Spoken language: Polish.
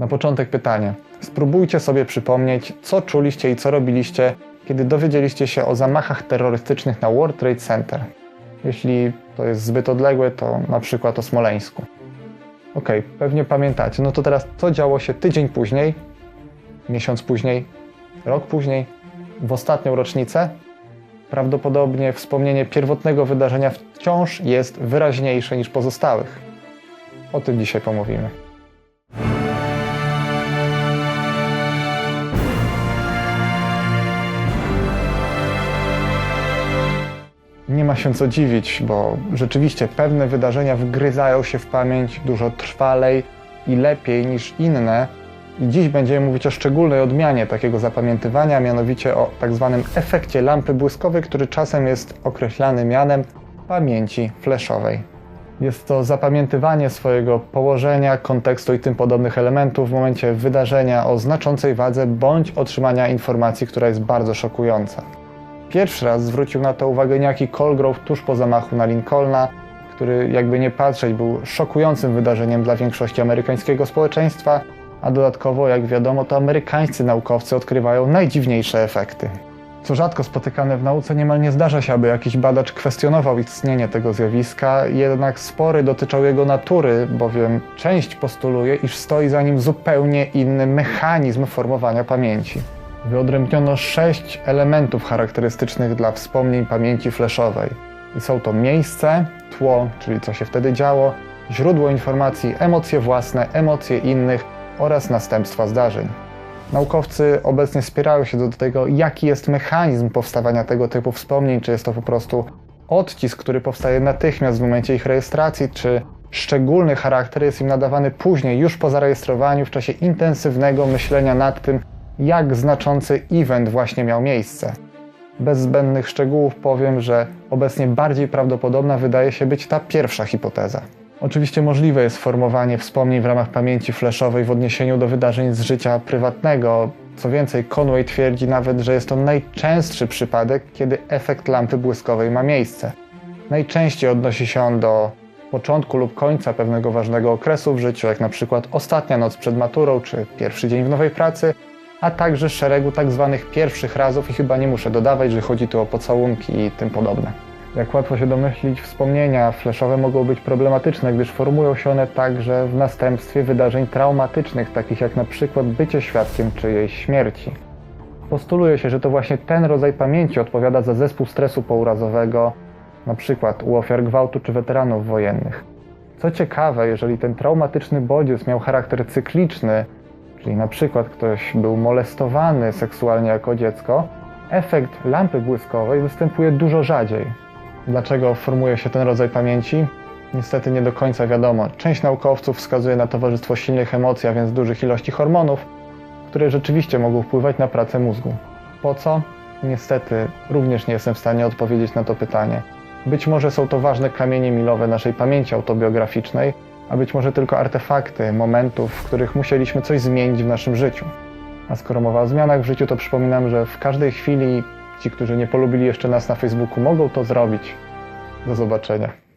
Na początek pytanie. Spróbujcie sobie przypomnieć, co czuliście i co robiliście, kiedy dowiedzieliście się o zamachach terrorystycznych na World Trade Center. Jeśli to jest zbyt odległe, to na przykład o Smoleńsku. Okej, pewnie pamiętacie. No to teraz, co działo się tydzień później, miesiąc później, rok później, w ostatnią rocznicę? Prawdopodobnie wspomnienie pierwotnego wydarzenia wciąż jest wyraźniejsze niż pozostałych. O tym dzisiaj pomówimy. Nie ma się co dziwić, bo rzeczywiście pewne wydarzenia wgryzają się w pamięć dużo trwalej i lepiej niż inne. I dziś będziemy mówić o szczególnej odmianie takiego zapamiętywania, mianowicie o tak zwanym efekcie lampy błyskowej, który czasem jest określany mianem pamięci flashowej. Jest to zapamiętywanie swojego położenia, kontekstu i tym podobnych elementów w momencie wydarzenia o znaczącej wadze bądź otrzymania informacji, która jest bardzo szokująca. Pierwszy raz zwrócił na to uwagę niejaki Colgrove tuż po zamachu na Lincolna, który jakby nie patrzeć był szokującym wydarzeniem dla większości amerykańskiego społeczeństwa, a dodatkowo, jak wiadomo, to amerykańscy naukowcy odkrywają najdziwniejsze efekty. Co rzadko spotykane w nauce, niemal nie zdarza się, aby jakiś badacz kwestionował istnienie tego zjawiska, jednak spory dotyczą jego natury, bowiem część postuluje, iż stoi za nim zupełnie inny mechanizm formowania pamięci. Wyodrębniono sześć elementów charakterystycznych dla wspomnień pamięci flashowej. I są to miejsce, tło, czyli co się wtedy działo, źródło informacji, emocje własne, emocje innych oraz następstwa zdarzeń. Naukowcy obecnie spierają się do tego, jaki jest mechanizm powstawania tego typu wspomnień, czy jest to po prostu odcisk, który powstaje natychmiast w momencie ich rejestracji, czy szczególny charakter jest im nadawany później, już po zarejestrowaniu, w czasie intensywnego myślenia nad tym, jak znaczący event właśnie miał miejsce. Bez zbędnych szczegółów powiem, że obecnie bardziej prawdopodobna wydaje się być ta pierwsza hipoteza. Oczywiście możliwe jest formowanie wspomnień w ramach pamięci flashowej w odniesieniu do wydarzeń z życia prywatnego. Co więcej, Conway twierdzi nawet, że jest to najczęstszy przypadek, kiedy efekt lampy błyskowej ma miejsce. Najczęściej odnosi się on do początku lub końca pewnego ważnego okresu w życiu, jak na przykład ostatnia noc przed maturą czy pierwszy dzień w nowej pracy, a także szeregu tak zwanych pierwszych razów i chyba nie muszę dodawać, że chodzi tu o pocałunki i tym podobne. Jak łatwo się domyślić, wspomnienia flashowe mogą być problematyczne, gdyż formują się one także w następstwie wydarzeń traumatycznych, takich jak na przykład bycie świadkiem czyjejś śmierci. Postuluje się, że to właśnie ten rodzaj pamięci odpowiada za zespół stresu pourazowego, przykład u ofiar gwałtu czy weteranów wojennych. Co ciekawe, jeżeli ten traumatyczny bodziec miał charakter cykliczny, czyli na przykład ktoś był molestowany seksualnie jako dziecko, efekt lampy błyskowej występuje dużo rzadziej. Dlaczego formuje się ten rodzaj pamięci? Niestety nie do końca wiadomo. Część naukowców wskazuje na towarzystwo silnych emocji, a więc dużych ilości hormonów, które rzeczywiście mogą wpływać na pracę mózgu. Po co? Niestety również nie jestem w stanie odpowiedzieć na to pytanie. Być może są to ważne kamienie milowe naszej pamięci autobiograficznej, a być może tylko artefakty momentów, w których musieliśmy coś zmienić w naszym życiu. A skoro mowa o zmianach w życiu, to przypominam, że w każdej chwili ci, którzy nie polubili jeszcze nas na Facebooku, mogą to zrobić. Do zobaczenia.